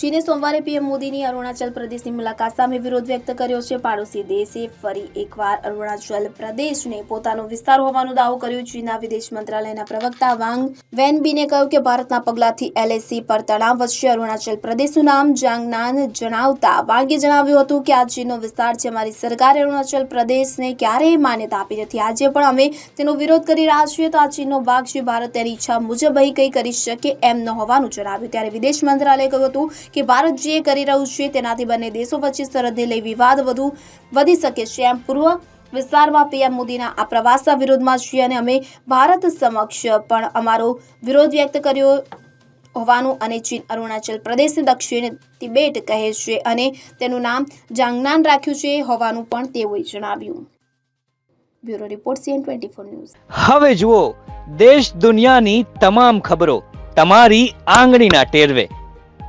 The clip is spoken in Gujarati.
ચીને સોમવારે પીએમ મોદીની અરુણાચલ પ્રદેશની મુલાકાત સામે વિરોધ વ્યક્ત કર્યો છે. પાડોશી દેશે ફરી એકવાર અરુણાચલ પ્રદેશને પોતાનો વિસ્તાર હોવાનો દાવો કર્યો. ચીનના વિદેશ મંત્રાલયના પ્રવક્તા વાંગ વેનબીને કહ્યું કે ભારતના પગલાથી એલએસી પર તણાવ વધશે. અરુણાચલ પ્રદેશનું નામ જાંગનાન જણાવતા વાંગે જણાવ્યું હતું કે આ ચીનનો વિસ્તાર છે. અમારી સરકારે અરુણાચલ પ્રદેશને ક્યારેય માન્યતા આપી નથી. આજે પણ અમે તેનો વિરોધ કરી રહ્યા છીએ. તો આ ચીનનો ભાગ છે. ભારત તેની ઈચ્છા મુજબ અહીં કંઈ કરી શકે એમ ન હોવાનું જણાવ્યું. ત્યારે વિદેશ મંત્રાલયે કહ્યું હતું કે ભારત જે કરી રહ્યું છે તેનાથી બંને દેશો વચ્ચે સરહદે લઈ વિવાદ વધુ વધી શકે છે. એમ પૂર્વ વિસ્તારમાં પીએમ મોદીના આ પ્રવાસના વિરોધમાં છીએ અને અમે ભારત સમક્ષ પણ અમારો વિરોધ વ્યક્ત કર્યો હોવાનું અને ચીન અરુણાચલ પ્રદેશ દક્ષિણ તિબેટ કહે છે અને તેનું નામ જાંગનાન રાખ્યું છે હોવાનું પણ તેઓએ જણાવ્યું. Bureau report CN twenty four news. હવે જુઓ, દેશ દુનિયાની તમામ ખબરો તમારી આંગળીના ટેરવે.